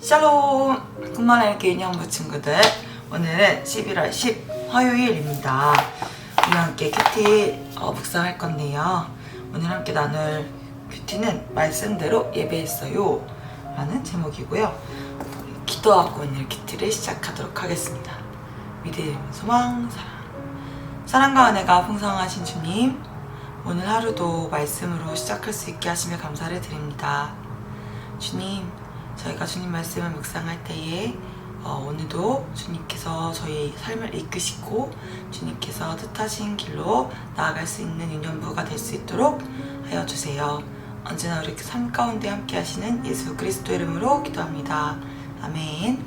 샬롬! 굿모닝 개념부 친구들. 오늘은 11월 10 화요일입니다. 우리 함께 큐티 어, 묵상할 건데요. 오늘 함께 나눌 큐티는 말씀대로 예배했어요. 라는 제목이고요. 기도하고 오늘 큐티를 시작하도록 하겠습니다. 믿음, 소망, 사랑. 사랑과 은혜가 풍성하신 주님 오늘 하루도 말씀으로 시작할 수 있게 하시며 감사를 드립니다 주님, 저희가 주님 말씀을 묵상할 때에 어, 오늘도 주님께서 저희 삶을 이끄시고 주님께서 뜻하신 길로 나아갈 수 있는 유년부가 될 수 있도록 하여 주세요. 언제나 우리 삶 가운데 함께 하시는 예수 그리스도 이름으로 기도합니다. 아멘.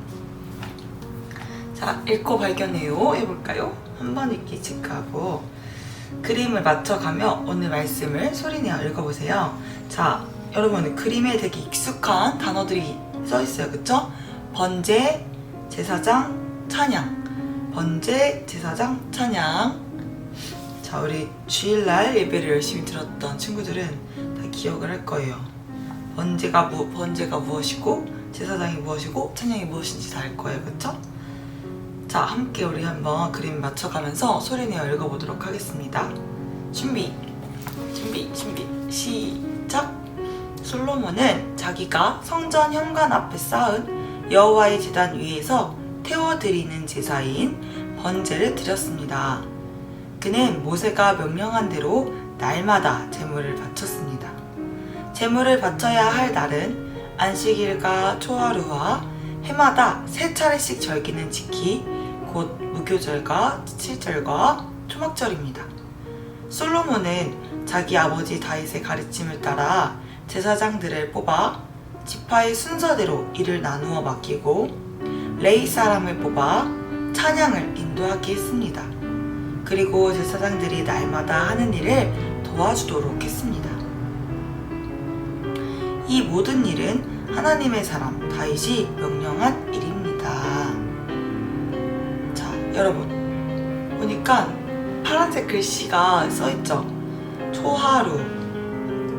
자, 읽고 발견해요. 해볼까요? 한 번 읽기 체크하고 그림을 맞춰가며 오늘 말씀을 소리내어 읽어보세요. 자, 여러분 그림에 되게 익숙한 단어들이 써 있어요. 그쵸? 번제, 제사장, 찬양. 번제, 제사장, 찬양. 자, 우리 주일날 예배를 열심히 들었던 친구들은 다 기억을 할 거예요. 번제가 무, 번제가 무엇이고, 제사장이 무엇이고, 찬양이 무엇인지 다 알 거예요. 그쵸? 자, 함께 우리 한번 그림 맞춰가면서 소리내어 읽어보도록 하겠습니다. 준비, 준비, 준비, 시작! 솔로몬은 자기가 성전 현관 앞에 쌓은 여호와의 제단 위에서 태워드리는 제사인 번제를 드렸습니다. 그는 모세가 명령한 대로 날마다 제물을 바쳤습니다. 제물을 바쳐야 할 날은 안식일과 초하루와 해마다 세 차례씩 절기는 지키 곧 무교절과 칠절과 초막절입니다. 솔로몬은 자기 아버지 다윗의 가르침을 따라 제사장들을 뽑아 지파의 순서대로 일을 나누어 맡기고 레이 사람을 뽑아 찬양을 인도하게 했습니다. 그리고 제사장들이 날마다 하는 일을 도와주도록 했습니다. 이 모든 일은 하나님의 사람 다윗이 명령한 일입니다. 자, 여러분 보니까 파란색 글씨가 써 있죠. 초하루,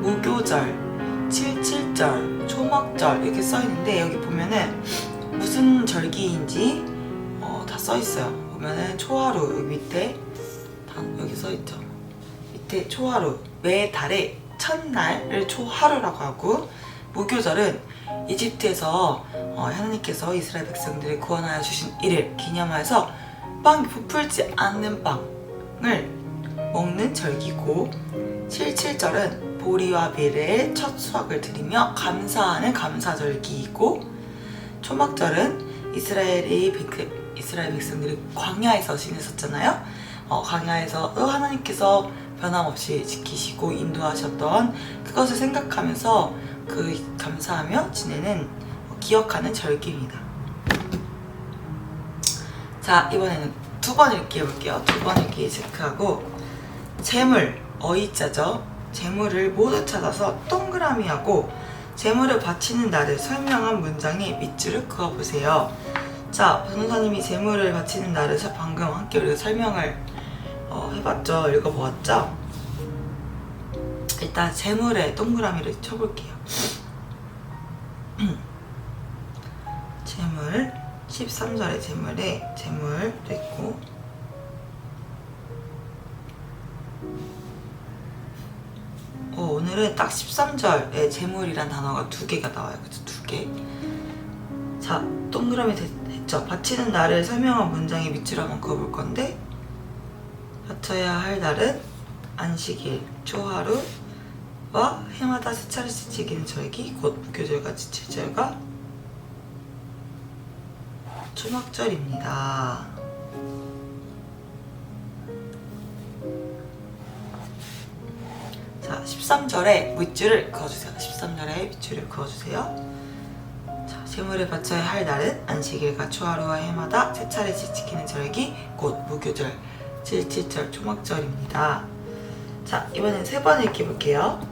무교절, 칠칠절, 초막절 이렇게 써 있는데 여기 보면은 무슨 절기인지 어, 다 써 있어요. 보면은 초하루 여기 밑에 다 여기 써 있죠. 밑에 초하루 매 달의 첫날을 초하루라고 하고 무교절은 이집트에서 어, 하나님께서 이스라엘 백성들을 구원하여 주신 이를 기념하여서 빵이 부풀지 않는 빵을 먹는 절기고 칠칠절은 보리와 밀의 첫 수확을 드리며 감사하는 감사절기이고 초막절은 이스라엘이 백- 이스라엘 백성들이 광야에서 지냈었잖아요. 어, 광야에서 어, 하나님께서 변함없이 지키시고 인도하셨던 그것을 생각하면서 그 감사하며 지내는 어, 기억하는 절기입니다. 자 이번에는 두 번 읽기 해볼게요. 두 번 읽기 체크하고 재물 어이자죠. 재물을 모두 찾아서 동그라미하고 재물을 바치는 날을 설명한 문장에 밑줄을 그어보세요. 자 변호사님이 재물을 바치는 날을 서- 방금 함께 우리가 설명을 어, 해봤죠. 읽어보았죠. 일단 재물에 동그라미를 쳐볼게요. 재물 13절의 재물에 재물 됐고 어, 오늘은 딱 13절에 재물이란 단어가 두 개가 나와요. 그죠? 두 개. 자, 동그라미 됐, 됐죠? 바치는 날을 설명한 문장의 밑줄 한번 그어볼 건데 바쳐야 할 날은 안식일, 초하루와 해마다 세 차례씩 지키는 절기, 곧 무교절과 지칠절과 초막절입니다. 자, 13절에 밑줄을 그어주세요. 13절에 밑줄을 그어주세요. 자, 재물을 바쳐야 할 날은 안식일과 초하루와 해마다 세 차례씩 지키는 절기, 곧 무교절, 칠칠절, 초막절입니다. 자, 이번엔 세 번 읽어볼게요.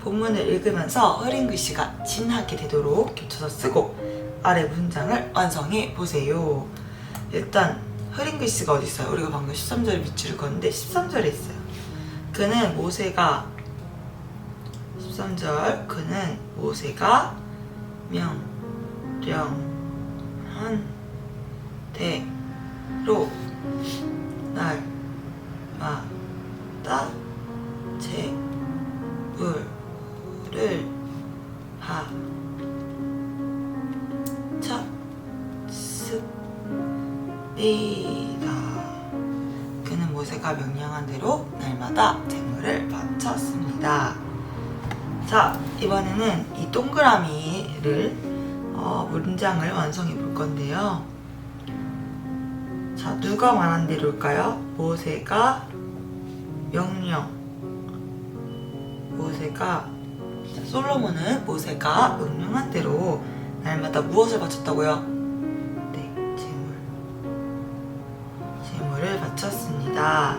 본문을 읽으면서 흐린 글씨가 진하게 되도록 겹쳐서 쓰고 아래 문장을 완성해 보세요. 일단 흐린 글씨가 어디 있어요? 우리가 방금 13절 밑줄을 그었는데 13절에 있어요. 그는 모세가 13절 그는 모세가 명령한 대로 날마다 제물을 바 쳤습니다. 그는 모세가 명령한 대로 날마다 제물을 바쳤습니다. 자, 이번에는 이 동그라미를 어, 문장을 완성해 볼 건데요. 자, 누가 말한 대로일까요? 모세가 명령. 모세가 자, 솔로몬은 모세가 명령한 대로 날마다 무엇을 바쳤다고요? 바쳤습니다.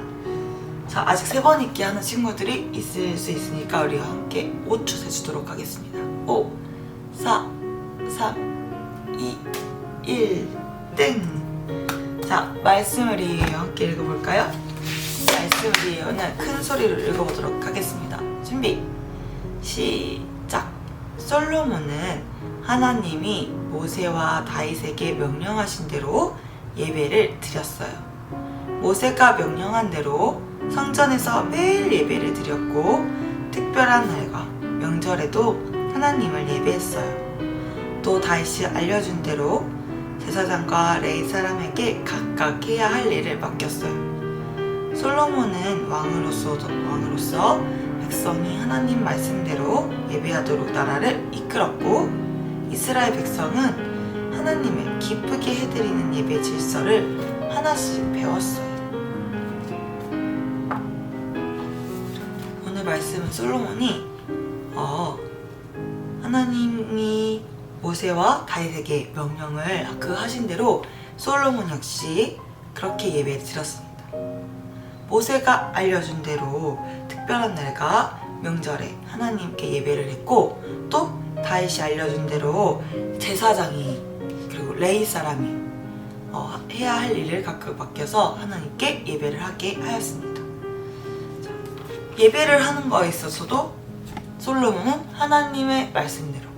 자, 아직 세번 읽기 하는 친구들이 있을 수 있으니까 우리가 함께 5초 세주도록 하겠습니다. 5, 4, 3, 2, 1, 땡! 자, 말씀을 이해요. 함께 읽어볼까요? 말씀을 이해요는 큰 소리로 읽어보도록 하겠습니다. 준비! 시작! 솔로몬은 하나님이 모세와 다윗에게 명령하신 대로 예배를 드렸어요. 모세가 명령한 대로 성전에서 매일 예배를 드렸고 특별한 날과 명절에도 하나님을 예배했어요. 또 다윗이 알려준 대로 제사장과 레이 사람에게 각각 해야 할 일을 맡겼어요. 솔로몬은 왕으로서 왕으로서 백성이 하나님 말씀대로 예배하도록 나라를 이끌었고 이스라엘 백성은 하나님을 기쁘게 해드리는 예배 질서를 하나씩 배웠어요. 말씀은 솔로몬이 어, 하나님이 모세와 다윗에게 명령을 그 하신 대로 솔로몬 역시 그렇게 예배를 드렸습니다. 모세가 알려준 대로 특별한 날과 명절에 하나님께 예배를 했고 또 다윗이 알려준 대로 제사장이 그리고 레이 사람이 어, 해야 할 일을 각각 맡겨서 하나님께 예배를 하게 하였습니다. 자, 예배를 하는 거에 있어서도 솔로몬은 하나님의 말씀대로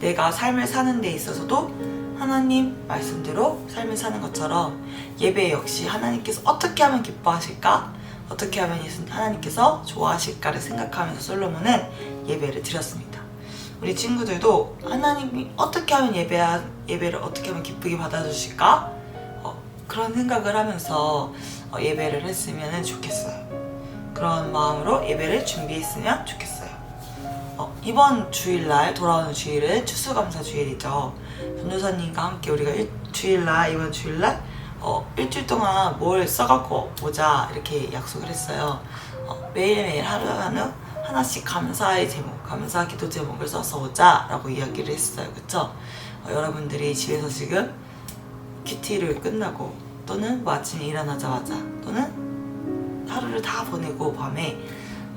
내가 삶을 사는 데 있어서도 하나님 말씀대로 삶을 사는 것처럼 예배 역시 하나님께서 어떻게 하면 기뻐하실까? 어떻게 하면 하나님께서 좋아하실까를 생각하면서 솔로몬은 예배를 드렸습니다. 우리 친구들도 하나님이 어떻게 하면 예배 예배를 어떻게 하면 기쁘게 받아주실까? 어, 그런 생각을 하면서 어, 예배를 했으면 좋겠어요. 그런 마음으로 예배를 준비했으면 좋겠어요. 어, 이번 주일날 돌아오는 주일은 추수감사 주일이죠. 전도사님과 함께 우리가 일, 주일날 이번 주일날 어, 일주일 동안 뭘 써갖고 오자 이렇게 약속을 했어요. 어, 매일매일 하루하루 하나씩 감사의 제목, 감사 기도 제목을 써서 오자라고 이야기를 했어요. 그쵸? 어, 여러분들이 집에서 지금 큐티를 끝나고 또는 뭐 아침에 일어나자마자 또는 하루를 다 보내고 밤에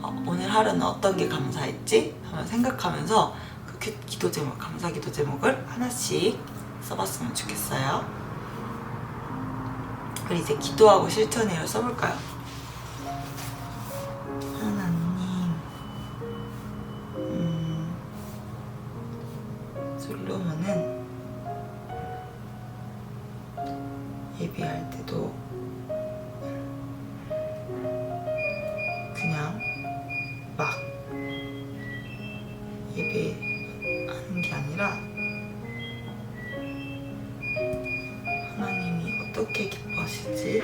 어, 오늘 하루는 어떤 게 감사했지? 하면 생각하면서 그 기- 기도 제목, 감사 기도 제목을 하나씩 써봤으면 좋겠어요. 그리고 이제 기도하고 실천해를 써볼까요? 하는 게 아니라 하나님이 어떻게 기뻐하실지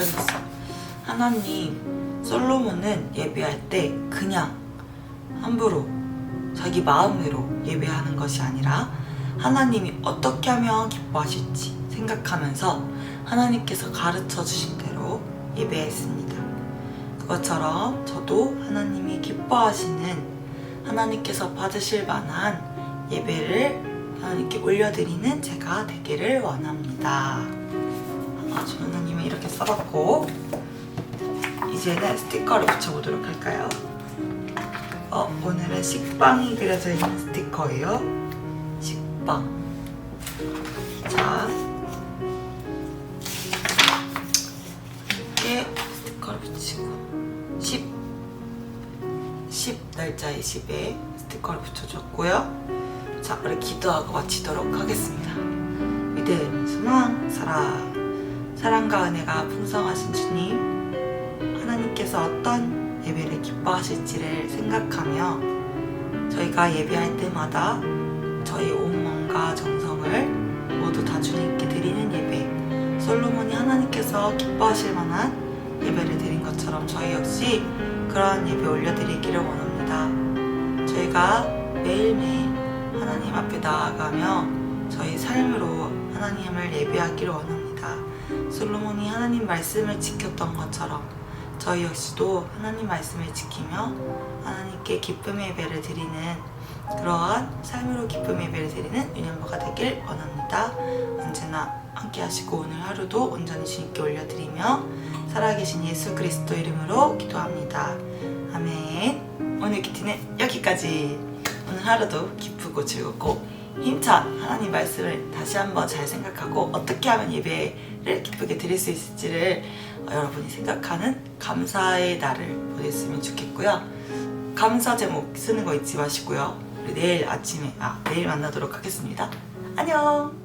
됐어요. 하나님, 솔로몬은 예배할 때 그냥 함부로 자기 마음대로 예배하는 것이 아니라 하나님이 어떻게 하면 기뻐하실지 생각하면서 하나님께서 가르쳐 주신 대로 예배했습니다. 그것처럼 저도 하나님이 기뻐하시는 하나님께서 받으실 만한 예배를 하나님께 올려드리는 제가 되기를 원합니다. 아주 하나님은 이렇게 써봤고 이제는 스티커를 붙여보도록 할까요? 어, 오늘은 식빵이 그려져 있는 스티커예요. 식빵. 자, 이렇게 스티커를 붙이고 10, 10 날짜의 10에 스티커를 붙여줬고요. 자, 우리 기도하고 마치도록 하겠습니다. 믿음, 소망, 사랑. 사랑과 은혜가 풍성하신 주님, 하나님께서 어떤 예배를 기뻐하실지를 생각하며 저희가 예배할 때마다 저희 온 마음과 정성을 모두 다 주님께 드리는 예배, 솔로몬이 하나님께서 기뻐하실 만한 예배를 드린 것처럼 저희 역시 그러한 예배 올려드리기를 원합니다. 저희가 매일매일 하나님 앞에 나아가며 저희 삶으로 하나님을 예배하기를 원합니다. 솔로몬이 하나님 말씀을 지켰던 것처럼 저희 역시도 하나님 말씀을 지키며 하나님께 기쁨의 예배를 드리는 그러한 삶으로 기쁨의 예배를 드리는 유년부가 되길 원합니다. 언제나 함께 하시고 오늘 하루도 온전히 주님께 올려드리며 살아계신 예수 그리스도 이름으로 기도합니다. 아멘. 오늘 기티는 여기까지. 오늘 하루도 기쁘고 즐겁고 힘찬 하나님 말씀을 다시 한번 잘 생각하고 어떻게 하면 예배를 기쁘게 드릴 수 있을지를 어, 여러분이 생각하는 감사의 날을 보냈으면 좋겠고요. 감사 제목 쓰는 거 잊지 마시고요. 내일 아침에 아 내일 만나도록 하겠습니다. 안녕.